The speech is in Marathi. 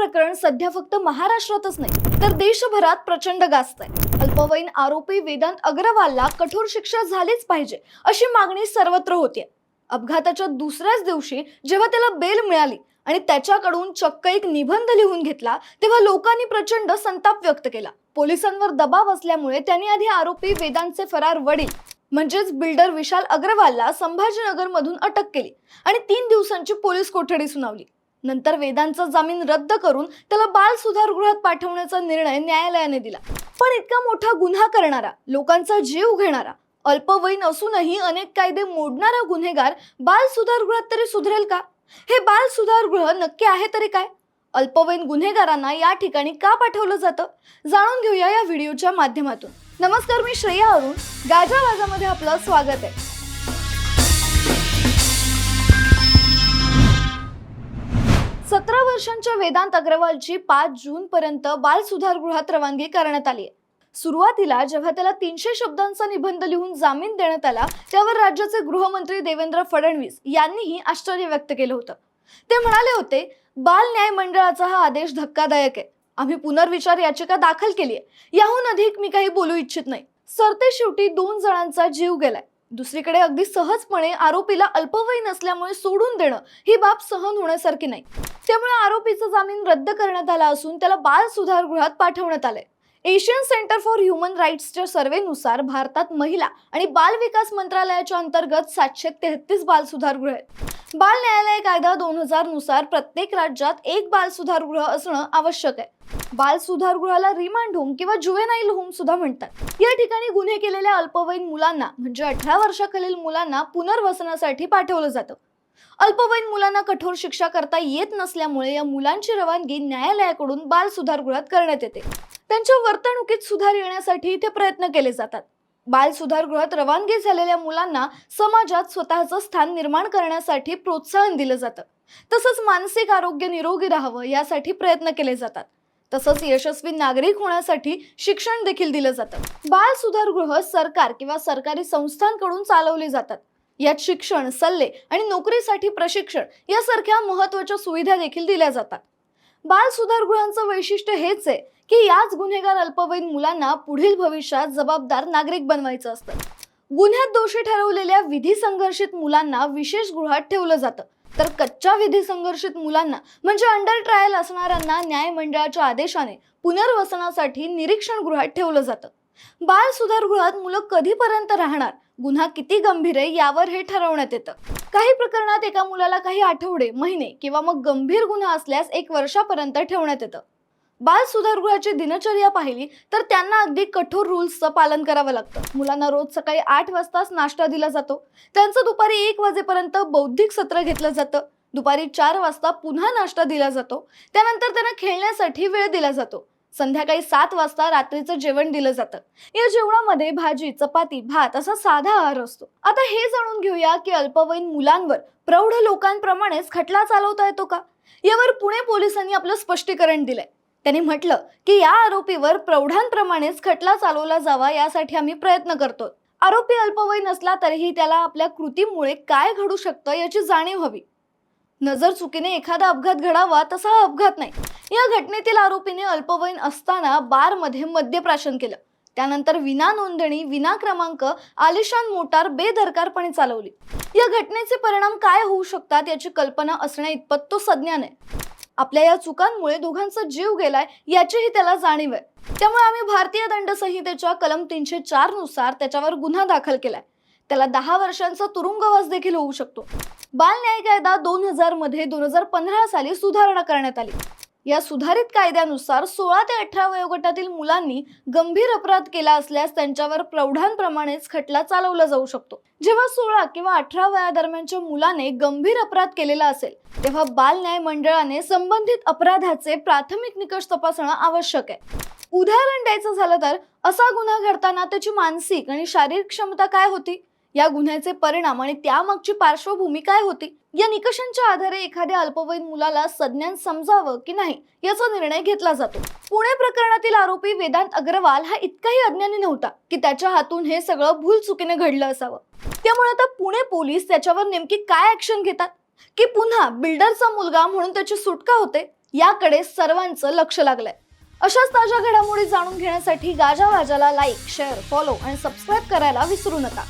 प्रकरण सध्या फक्त महाराष्ट्रातच नाही तर देशभरात प्रचंड गाजत आहे अल्पवयीन आरोपी वेदांत अग्रवालला कठोर शिक्षा झालीच पाहिजे अशी मागणी सर्वत्र होती अपघाताच्या दुसऱ्याच दिवशी जेव्हा त्याला बेल मिळाली आणि त्याच्याकडून चक्क एक निबंध लिहून घेतला तेव्हा लोकांनी प्रचंड संताप व्यक्त केला. पोलिसांवर दबाव असल्यामुळे त्यांनी आधी आरोपी वेदांतचे फरार वडील म्हणजेच बिल्डर विशाल अग्रवालला संभाजीनगर मधून अटक केली आणि तीन दिवसांची पोलीस कोठडी सुनावली. नंतर वेदांचा जामीन रद्द करून त्याला बाल सुधारगृहात पाठवण्याचा निर्णय न्यायालयाने दिला. पण इतका मोठा गुन्हा करणारा लोकांचा जीव घेणारा अल्पवयीन असूनही अनेक कायदे मोडणारा गुन्हेगार बाल सुधारगृहात तरी सुधरेल का? हे बाल सुधारगृह नक्की आहे तरी काय? अल्पवयीन गुन्हेगारांना या ठिकाणी का पाठवलं जातं? जाणून घेऊया या व्हिडिओच्या माध्यमातून. नमस्कार मी श्रेया अरुण. गाजा वाजामध्ये आपलं स्वागत आहे. सतरा वर्षांच्या वेदांत अग्रवालची पाच जून पर्यंत बाल सुधारगृहात रवानगी करण्यात आली आहे. सुरुवातीला जेव्हा त्याला तीनशे शब्दांचा निबंध लिहून जामीन देण्यात आला त्यावर राज्याचे गृहमंत्री देवेंद्र फडणवीस यांनीही आश्चर्य व्यक्त केलं होतं. ते म्हणाले होते बाल न्याय मंडळाचा हा आदेश धक्कादायक आहे. आम्ही पुनर्विचार याचिका दाखल केली आहे. याहून अधिक मी काही बोलू इच्छित नाही. सरते शेवटी दोन जणांचा जीव गेलाय. दुसरीकडे अगदी सहजपणे आरोपीला अल्पवयीन असल्यामुळे सोडून देणं ही बाब सहन होण्यासारखी नाही. त्यामुळे आरोपीचा जामीन रद्द करण्यात आला असून त्याला बाल सुधारगृहात पाठवण्यात आलंय. एशियन सेंटर फॉर ह्युमन राईट्सच्या सर्वेनुसार भारतात महिला आणि बाल विकास मंत्रालयाच्या अंतर्गत सातशे तेहतीस बाल सुधारगृह आहेत. बाल न्यायालय कायदा दोन हजारनुसार प्रत्येक राज्यात एक बाल सुधारगृह असणं आवश्यक आहे. बाल सुधारगृहाला रिमांड होम किंवा जुवेनाईल होम सुद्धा म्हणतात. या ठिकाणी गुन्हे केलेल्या अल्पवयीन मुलांना म्हणजे अठरा वर्षाखालील मुलांना पुनर्वसनासाठी पाठवलं जातं. अल्पवयीन मुलांना कठोर शिक्षा करता येत नसल्यामुळे या मुलांची रवानगी न्यायालयाकडून बाल सुधारगृहात करण्यात येते. त्यांच्या वर्तणुकीत सुधार येण्यासाठी इथे प्रयत्न केले जातात. बाल सुधारगृहात रवानगी झालेल्या मुलांना समाजात स्वतःचं स्थान निर्माण करण्यासाठी प्रोत्साहन दिलं जातं. तसंच मानसिक आरोग्य निरोगी राहावं यासाठी प्रयत्न केले जातात. तसंच यशस्वी नागरिक होण्यासाठी शिक्षण देखील दिलं जातं. बाल सुधारगृह सरकार किंवा सरकारी संस्थांकडून चालवली जातात. यात शिक्षण सल्ले आणि नोकरीसाठी प्रशिक्षण यासारख्या महत्त्वाच्या सुविधा देखील दिल्या जातात. बाल सुधारगृहांचं वैशिष्ट्य हेच आहे की याच गुन्हेगार अल्पवयीन मुलांना पुढील भविष्यात जबाबदार नागरिक बनवायचं असतं. गुन्ह्यात दोषी ठरवलेल्या विधी संघर्षित मुलांना विशेष गृहात ठेवलं जातं. तर कच्च्या विधी संघर्षित मुलांना म्हणजे अंडर ट्रायल असणाऱ्यांना न्याय मंडळाच्या आदेशाने पुनर्वसनासाठी निरीक्षण गृहात ठेवलं जातं. बाल सुधारगृहात मुलं कधीपर्यंत राहणार? गुन्हा किती गंभीर आहे? यावर हे ठरवण्यात येतं. काही प्रकरणात एका मुलाला काही आठवडे महिने किंवा मग गंभीर गुन्हा असल्यास एक वर्षापर्यंत ठेवण्यात येतं. बाल सुधारगृहाची दिनचर्या पाहिली तर त्यांना अगदी कठोर रुल्सचं पालन करावं लागतं. मुलांना रोज सकाळी आठ वाजताच नाश्ता दिला जातो. त्यांचं दुपारी एक वाजेपर्यंत बौद्धिक सत्र घेतलं जातं. दुपारी चार वाजता पुन्हा नाश्ता दिला जातो. त्यानंतर त्यांना खेळण्यासाठी वेळ दिला जातो. संध्याकाळी सात वाजता रात्रीचं जेवण दिलं जातं. या जेवणामध्ये भाजी चपाती भात असा साधा आहार असतो. आता हे जाणून घेऊया की अल्पवयीन मुलांवर प्रौढ लोकांप्रमाणेच खटला चालवता येतो का? यावर पुणे पोलिसांनी आपलं स्पष्टीकरण दिलंय. त्यांनी म्हटलं की या आरोपीवर प्रौढांप्रमाणेच खटला चालवला जावा यासाठी आम्ही प्रयत्न करतो आरोपी अल्पवयीन असला तरीही त्याला आपल्या कृतीमुळे काय घडू शकतं याची जाणीव हवी. नजर चुकीने एखादा अपघात घडावा तसा हा अपघात नाही. या घटनेतील आरोपीने अल्पवयीन असताना बारमध्ये मद्यप्राशन केलं. त्यानंतर विना नोंदणी विना क्रमांक आलिशान मोटार बेदरकारपणे चालवली. या घटनेचे परिणाम काय होऊ शकतात याची कल्पना असण्या इतपत तो सज्ञान आहे. आपल्या या चुकांमुळे दोघांचा जीव गेलाय याचीही त्याला जाणीव आहे. त्यामुळे आम्ही भारतीय दंड संहितेच्या कलम तीनशे चारनुसार त्याच्यावर गुन्हा दाखल केलाय. त्याला दहा वर्षांचा तुरुंगवास देखील होऊ शकतो. बाल न्याय कायदा दोन हजारमध्ये दोन हजार पंधरा साली सुधारणा करण्यात आली. या सुधारित कायद्यानुसार सोळा ते अठरा वयोगटातील मुलांनी गंभीर अपराध केला असल्यास त्यांच्यावर प्रौढांप्रमाणेच खटला चालवला जाऊ शकतो. जेव्हा सोळा किंवा अठरा वयादरम्यानच्या मुलाने गंभीर अपराध केलेला असेल तेव्हा बाल न्याय मंडळाने संबंधित अपराधाचे प्राथमिक निकष तपासणं आवश्यक आहे. उदाहरण द्यायचं झालं तर असा गुन्हा घडताना त्याची मानसिक आणि शारीरिक क्षमता काय होती? या गुन्ह्याचे परिणाम आणि त्यामागची पार्श्वभूमी काय होती? या निकषांच्या आधारे एखाद्या अल्पवयीन मुलाला संज्ञान समजावं की नाही याचा निर्णय घेतला जातो. पुणे प्रकरणातील आरोपी वेदांत अग्रवाल हा इतकाही अज्ञानी नव्हता की त्याच्या हातून हे सगळं भूल चुकीने घडलं असावं. त्यामुळे आता पुणे पोलीस त्याच्यावर नेमकी काय ऍक्शन घेतात? की पुन्हा बिल्डरचा मुलगा म्हणून त्याची सुटका होते? याकडे सर्वांचं लक्ष लागलंय. अशाच ताज्या घडामोडी जाणून घेण्यासाठी गाजा वाजाला लाईक शेअर फॉलो आणि सबस्क्राईब करायला विसरू नका.